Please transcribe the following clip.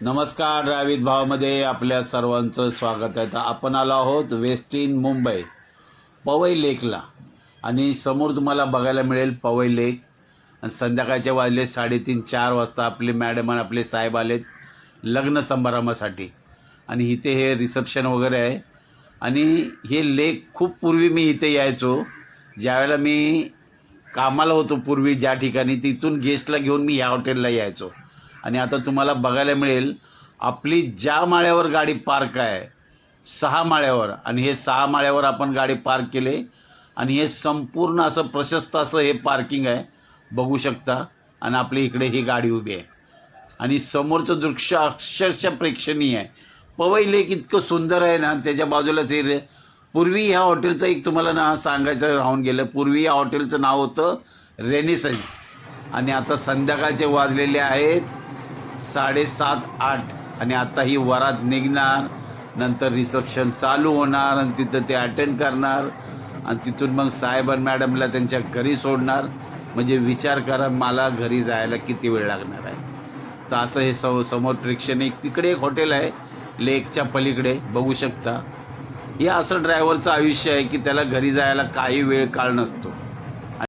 नमस्कार द्राविड भावामध्ये आपल्या सर्वांचं स्वागत आहे. तर आपण आलो आहोत वेस्ट इन मुंबई पवई लेकला. आणि समोर तुम्हाला बघायला मिळेल पवई लेक. आणि संध्याकाळचे वाजले साडेतीन चार वाजता आपले मॅडम आणि आपले साहेब आलेत लग्न समारंभासाठी. आणि इथे हे रिसेप्शन वगैरे आहे. आणि हे लेक खूप पूर्वी मी इथे यायचो. ज्यावेळेला मी कामाला होतो पूर्वी ज्या ठिकाणी तिथून गेस्टला घेऊन मी या हॉटेलला यायचो. आणि आता तुम्हाला बघायला मिळेल आपली ज्या माळ्यावर गाडी पार्क आहे सहा माळ्यावर आणि हे सहा माळ्यावर आपण गाडी पार्क केले आणि हे संपूर्ण असं प्रशस्त असं हे पार्किंग आहे बघू शकता आणि आपल्या इकडे ही गाडी उभी आहे. आणि समोरचं दृश्य अक्षरशः प्रेक्षणीय आहे. पवई लेक इतकं सुंदर आहे ना त्याच्या बाजूलाच हे रे- पूर्वी ह्या हॉटेलचं एक तुम्हाला ना सांगायचं राहून गेलं. पूर्वी या हॉटेलचं नाव होतं रेनेसन्स आणि आता संध्याकाळचे वाजलेले आहेत. साडेसात आठ. आणि आता ही वरात निघणार. नंतर रिसेप्शन चालू होणार आणि तिथं ते अटेंड करणार. आणि तिथून मग साहेब आणि मॅडमला त्यांच्या घरी सोडणार. म्हणजे विचार करा मला घरी जायला किती वेळ लागणार आहे. तर असं हे सम समोर प्रेक्षणीय तिकडे एक हॉटेल आहे. लेकच्या पलीकडे. बघू शकता. हे असं ड्रायव्हरचं आयुष्य आहे की त्याला घरी जायला काही वेळ काळ नसतो.